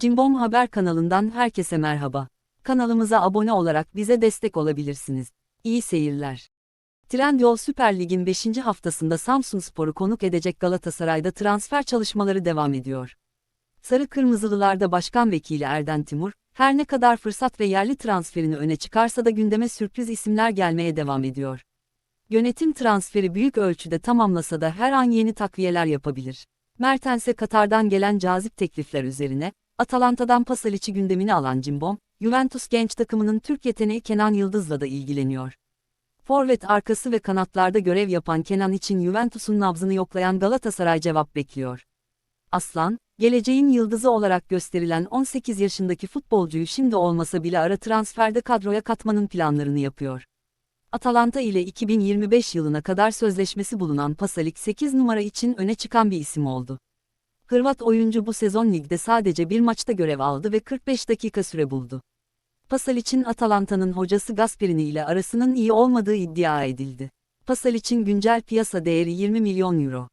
Cimbom Haber kanalından herkese merhaba. Kanalımıza abone olarak bize destek olabilirsiniz. İyi seyirler. Trendyol Süper Lig'in 5. haftasında Samsunspor'u konuk edecek Galatasaray'da transfer çalışmaları devam ediyor. Sarı Kırmızılılarda Başkan Vekili Erden Timur, her ne kadar fırsat ve yerli transferini öne çıkarsa da gündeme sürpriz isimler gelmeye devam ediyor. Yönetim transferi büyük ölçüde tamamlasa da her an yeni takviyeler yapabilir. Mertens'e Katar'dan gelen cazip teklifler üzerine, Atalanta'dan Pasalic'i gündemine alan Cimbom, Juventus genç takımının Türk yeteneği Kenan Yıldız'la da ilgileniyor. Forvet arkası ve kanatlarda görev yapan Kenan için Juventus'un nabzını yoklayan Galatasaray cevap bekliyor. Aslan, geleceğin yıldızı olarak gösterilen 18 yaşındaki futbolcuyu şimdi olmasa bile ara transferde kadroya katmanın planlarını yapıyor. Atalanta ile 2025 yılına kadar sözleşmesi bulunan Pasalic 8 numara için öne çıkan bir isim oldu. Hırvat oyuncu bu sezon ligde sadece bir maçta görev aldı ve 45 dakika süre buldu. Pasalic'in Atalanta'nın hocası Gasperini ile arasının iyi olmadığı iddia edildi. Pasalic'in güncel piyasa değeri 20 milyon euro.